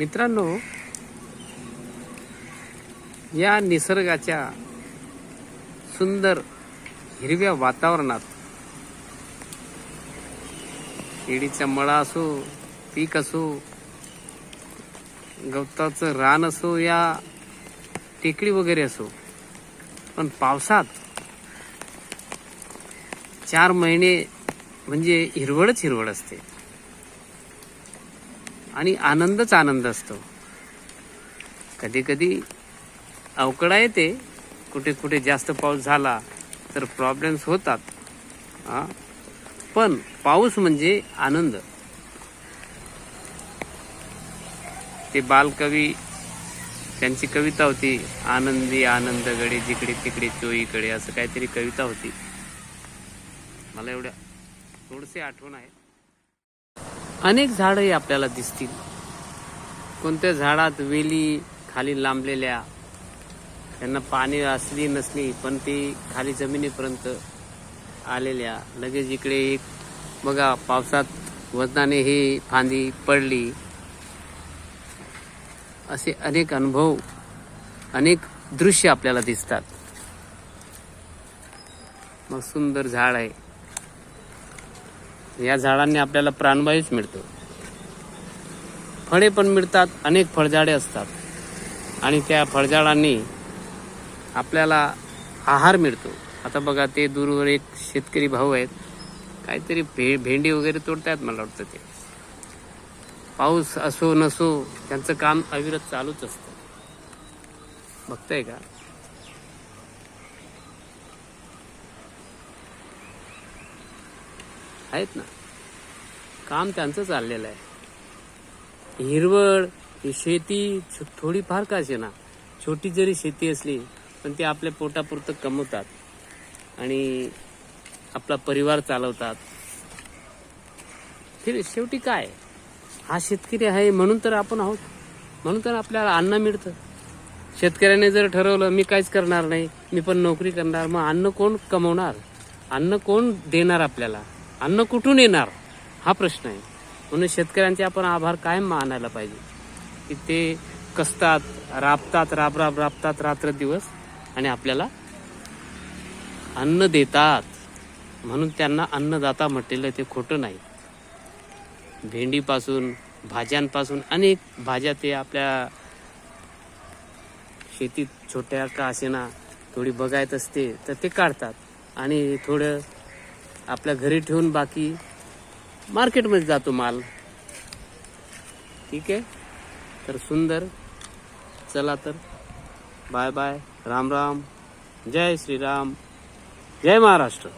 मित्रांनो या निसर्गाच्या सुंदर हिरव्या वातावरणात केळीचा मळा असो पीक असो गवताचं रान असो या टेकडी वगैरे असो पण पावसात चार महिने म्हणजे हिरवळच हिरवळ असते. आणि आनंदच आनंद असतो. कधी कधी अवकडा येते कुठे कुठे जास्त पाऊस झाला तर प्रॉब्लेम्स होतात. हा? पण पाऊस म्हणजे आनंद. ते बालकवी त्यांची कविता होती आनंदी आनंद गडे जिकडे तिकडे चोईकडे असं काहीतरी कविता होती. मला एवढ्या थोडसे आठवण आहे. अनेक झाडंही आपल्याला दिसतील. कोणत्या झाडात वेली खाली लांबलेल्या त्यांना पाणी असली नसली पण ती खाली जमिनीपर्यंत आलेल्या लगेच इकडे एक बघा पावसात वजनाने ही फांदी पडली. असे अनेक अनुभव अनेक दृश्य आपल्याला दिसतात. मग सुंदर झाड आहे. या झाडांनी आपल्याला प्राणवायूच मिळतो. फळे पण मिळतात अनेक फळझाडे असतात. आणि त्या फळझाडांनी आपल्याला आहार मिळतो. आता बघा ते दूरवर एक शेतकरी भाऊ आहेत. काहीतरी भे भेंडी वगैरे तोडतायत मला वाटतं ते. पाऊस असो नसो त्यांचं काम अविरत चालूच असतं. बघताय का? आहेत ना. काम त्यांचं चाललेलं आहे. हिरवळ ही शेती थोडीफार का ना छोटी जरी शेती असली पण ते आपल्या पोटापुरतं कमवतात. आणि आपला परिवार चालवतात. फिर शेवटी काय? हा शेतकरी आहे म्हणून तर आपण आहोत. म्हणून तर आपल्याला अन्न मिळतं. शेतकऱ्याने जर ठरवलं मी काहीच करणार नाही मी पण नोकरी करणार मग अन्न कोण कमवणार? अन्न कोण देणार आपल्याला? अन्न कुठून येणार? हा प्रश्न आहे. म्हणून शेतकऱ्यांचे आपण आभार कायम मानायला पाहिजे. की ते कसतात राबतात राब राब राबतात रात्र दिवस आणि आपल्याला अन्न देतात. म्हणून त्यांना अन्नदाता म्हटलेलं ते खोटं नाही. भेंडीपासून भाज्यांपासून अनेक भाज्या ते आपल्या शेतीत छोट्या का असेना थोडी बघायत असते तर ते काढतात. आणि थोडं आपल्या घरी ठेवून बाकी मार्केटमध्ये जातो माल. ठीक आहे? तर सुंदर. चला तर. Bye bye. राम राम. जय श्रीराम. जय महाराष्ट्र.